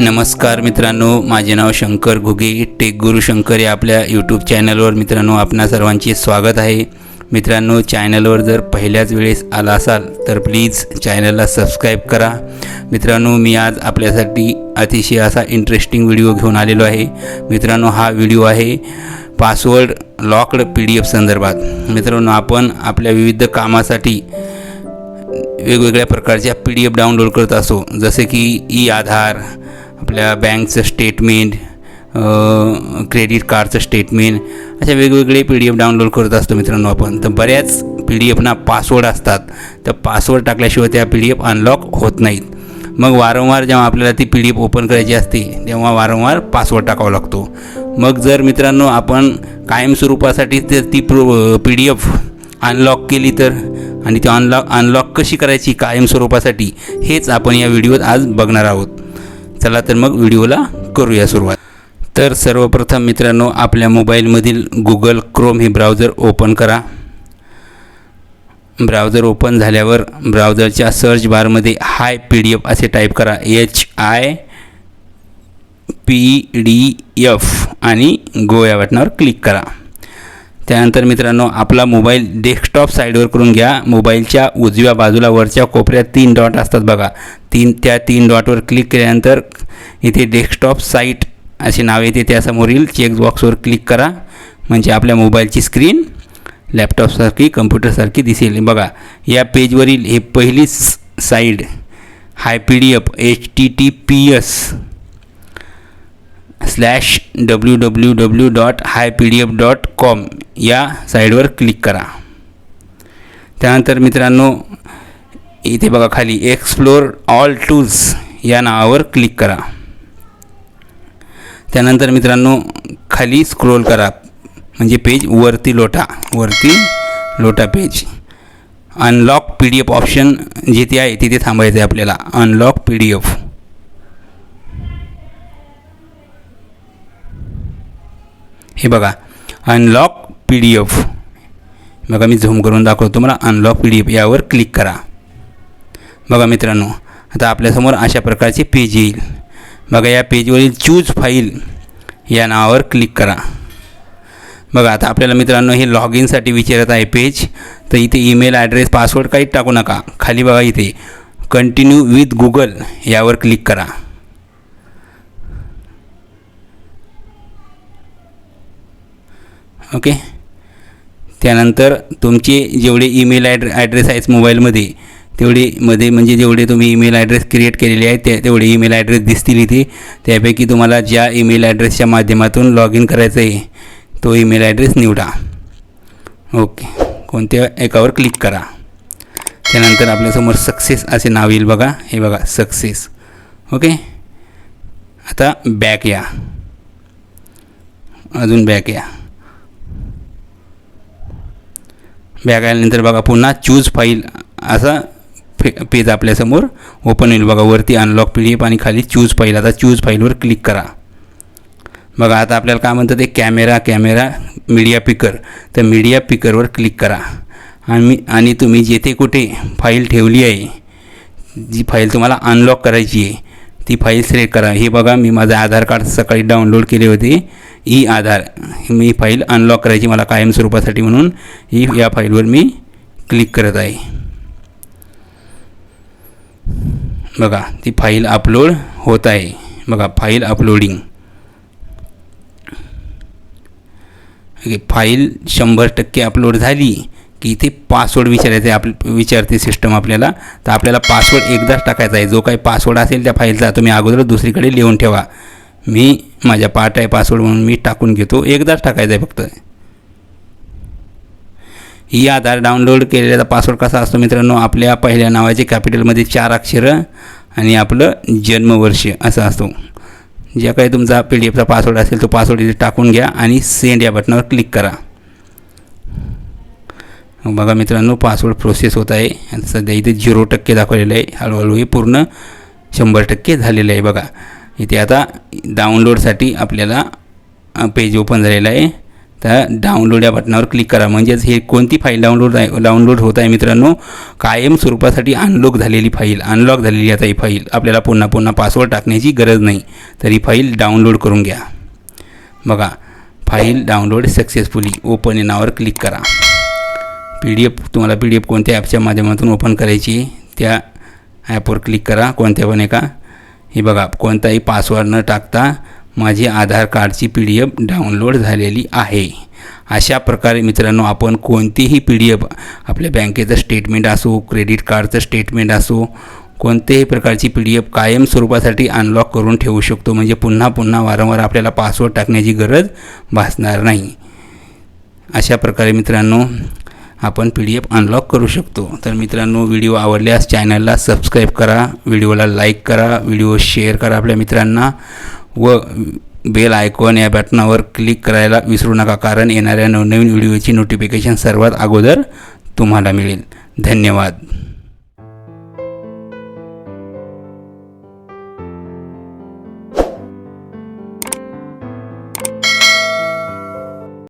नमस्कार मित्रांनो माझे नाव शंकर घुगे टेक गुरु शंकर या आपल्या यूट्यूब चॅनलवर मित्रांनो आपणा सर्वांचे स्वागत आहे. मित्रांनो चॅनलवर जर पहिल्याच वेळेस आला असाल तर प्लीज चॅनलला सबस्क्राईब करा. मित्रांनो मी आज आपल्यासाठी अतिशय असा इंटरेस्टिंग व्हिडिओ घेऊन आलेलो आहे. मित्रांनो हा व्हिडिओ आहे password locked P D F संदर्भात. मित्रांनो आपण आपल्या विविध कामासाठी वेगवेगळ्या प्रकारच्या पी डी एफ डाउनलोड करत असो. जसे की ई आधार आपल्या बँकचं स्टेटमेंट क्रेडिट कार्डचं स्टेटमेंट अशा वेगवेगळे पी डी एफ डाउनलोड करत असतो मित्रांनो आपण. तर बऱ्याच पी डी एफना पासवर्ड असतात. तर पासवर्ड टाकल्याशिवाय त्या पी डी एफ अनलॉक होत नाहीत. मग वारंवार जेव्हा आपल्याला ती पी डी एफ ओपन करायची असते तेव्हा वारंवार पासवर्ड टाकावा लागतो. मग जर मित्रांनो आपण कायमस्वरूपासाठी ते ती pro P D F unlock केली तर आणि ती अनलॉक अनलॉक कशी करायची कायमस्वरूपासाठी हेच आपण या व्हिडिओत आज बघणार आहोत. चला तर मग व्हिडिओला करूया सुरुवात. तर सर्वप्रथम मित्रांनो आपल्या मोबाईलमधील गुगल क्रोम हे ब्राउझर ओपन करा. ब्राउझर ओपन झाल्यावर ब्राउझरच्या सर्च बारमध्ये हाय पी डी एफ असे टाईप करा. H I P D F आणि गो या बटनावर क्लिक करा. त्यानंतर मित्रांनो आपला मोबाईल डेस्कटॉप साईडवर करून घ्या. मोबाईलच्या उजव्या बाजूला वरच्या कोपऱ्यात तीन डॉट असतात बघा. तीन त्या तीन डॉटवर क्लिक केल्यानंतर इथे डेस्कटॉप साईट असे नाव येते त्यासमोरील चेक बॉक्सवर क्लिक करा. म्हणजे आपल्या मोबाईलची स्क्रीन लॅपटॉपसारखी कम्प्युटरसारखी दिसेल बघा, या पेजवरील हे पहिली site hi P D F H T T P S slash W W W dot hi P D F dot com या साईडवर क्लिक करा. त्यानंतर मित्रांनो, इथे बघा खाली एक्सप्लोर ऑल टूल्स या नावावर क्लिक करा. त्यानंतर मित्रांनो, खाली स्क्रोल करा. म्हणजे पेज वरती लोटा वरती लोटा page. Unlock P D F option जिथे आहे तिथे थांबायचं आहे आपल्याला. अनलॉक पी डी एफ हे बघा. अनलॉक पी डी एफ बघा मी झूम करून दाखवतो तुम्हाला. अनलॉक पी डी एफ यावर क्लिक करा. बघा मित्रांनो आता आपल्यासमोर अशा प्रकारचे पेज येईल. बघा या पेजवरील चूज फाईल या नावावर क्लिक करा. बघा आता आपल्याला मित्रांनो हे लॉग इनसाठी विचारत आहे पेज. तर इथे ईमेल ॲड्रेस पासवर्ड काहीच टाकू नका. खाली बघा इथे. कंटिन्यू विथ गुगल यावर क्लिक करा. ओके? त्यानंतर तुमचे जेवढे ईमेल ॲड्रे ॲड्रेस आहेत मोबाईलमध्ये तेवढे मध्ये म्हणजे जेवढे तुम्ही ईमेल ॲड्रेस क्रिएट केलेले आहेत ते तेवढे ईमेल ॲड्रेस दिसतील इथे. त्यापैकी तुम्हाला ज्या ईमेल ॲड्रेसच्या माध्यमातून लॉग इन करायचं आहे तो ईमेल ॲड्रेस निवडा. ओके कोणत्या एकावर क्लिक करा. त्यानंतर आपल्यासमोर सक्सेस असे नाव येईल बघा. हे बघा सक्सेस ओके आता बॅक या. अजून बॅक या. बॅक आल्यानंतर बघा पुन्हा चूज फाईल असा फे पेज आपल्यासमोर ओपन होईल. बघा वरती अनलॉक पी डी एफ आणि खाली चूज फाईल आता चूज फाईलवर क्लिक करा. बघा आता आपल्याला काय म्हणतात ते कॅमेरा कॅमेरा मीडिया पिकर तर मीडिया पिकरवर क्लिक करा. आणि आणि तुम्ही जेथे कुठे फाईल ठेवली आहे जी फाईल तुम्हाला अनलॉक करायची आहे ती फाईल सिलेक्ट करा. हे बघा मी माझं आधार कार्ड सकाळी डाउनलोड केले होते. ई आधार. मी फाईल अनलॉक करायची मला कायमस्वरूपासाठी म्हणून. ही या फाईलवर मी क्लिक करत आहे. बघा ती फाईल अपलोड होत आहे. बघा फाईल अपलोडिंग फाईल शंभर टक्के अपलोड झाली की इथे पासवर्ड विचारायचं आहे आप विचारते सिस्टम आपल्याला. तर आपल्याला पासवर्ड एकदाच टाकायचा आहे. जो काही पासवर्ड असेल त्या फाईलचा तुम्ही अगोदर दुसरीकडे लिहून ठेवा. मी माझ्या पार्ट आहे पासवर्ड म्हणून मी टाकून घेतो. एकदाच टाकायचा आहे फक्त. ही आधार डाउनलोड केलेला पासवर्ड कसा असतो मित्रांनो? आपल्या पहिल्या नावाचे कॅपिटलमध्ये चार अक्षरं आणि आपलं जन्मवर्ष असं असतो. ज्या काही तुमचा पी डी एफचा पासवर्ड असेल तो पासवर्ड इथे टाकून घ्या आणि सेंड या बटनावर क्लिक करा. बघा मित्रांनो पासवर्ड प्रोसेस होत आहे. सध्या इथे झिरो टक्के दाखवलेलं आहे. हळूहळू हे पूर्ण शंभर टक्के झालेलं आहे बघा. इथे आता डाउनलोडसाठी आपल्याला पेज ओपन झालेलं आहे. तर डाउनलोड या बटनावर क्लिक करा. म्हणजेच हे कोणती फाईल डाउनलोड डाउनलोड होत आहे मित्रांनो कायम स्वरूपासाठी अनलॉक झालेली फाईल अनलॉक झालेली आता ही फाईल आपल्याला पुन्हा पुन्हा पासवर्ड टाकण्याची गरज नाही. तर ही फाईल डाउनलोड करून घ्या. बघा फाईल डाउनलोड सक्सेसफुली ओपन या नावावर क्लिक करा. पी डी एफ तुम्हाला पी डी एफ कोणत्या ॲपच्या माध्यमातून ओपन करायची त्या ॲपवर क्लिक करा. कोणत्या पण एका. हे बघा कोणताही पासवर्ड न टाकता माझी आधार कार्डची पी डी एफ डाउनलोड झालेली आहे. अशा प्रकारे मित्रांनो आपण कोणतीही पी डी एफ आपल्या बँकेचं स्टेटमेंट असो क्रेडिट कार्डचं स्टेटमेंट असो कोणत्याही प्रकारची पी डी एफ कायम स्वरूपासाठी अनलॉक करून ठेवू शकतो. म्हणजे पुन्हा पुन्हा वारंवार आपल्याला पासवर्ड टाकण्याची गरज भासणार नाही. अशा प्रकारे मित्रांनो आपण पी डी एफ अनलॉक करू शकतो. तर मित्रांनो व्हिडिओ आवडल्यास चॅनलला सबस्क्राईब करा व्हिडिओला लाईक करा व्हिडिओ शेअर करा आपल्या मित्रांना. व बेल आयकॉन या बटनावर क्लिक करायला विसरू नका कारण येणाऱ्या नवनवीन व्हिडिओची नोटिफिकेशन सर्वात अगोदर तुम्हाला मिळेल. धन्यवाद.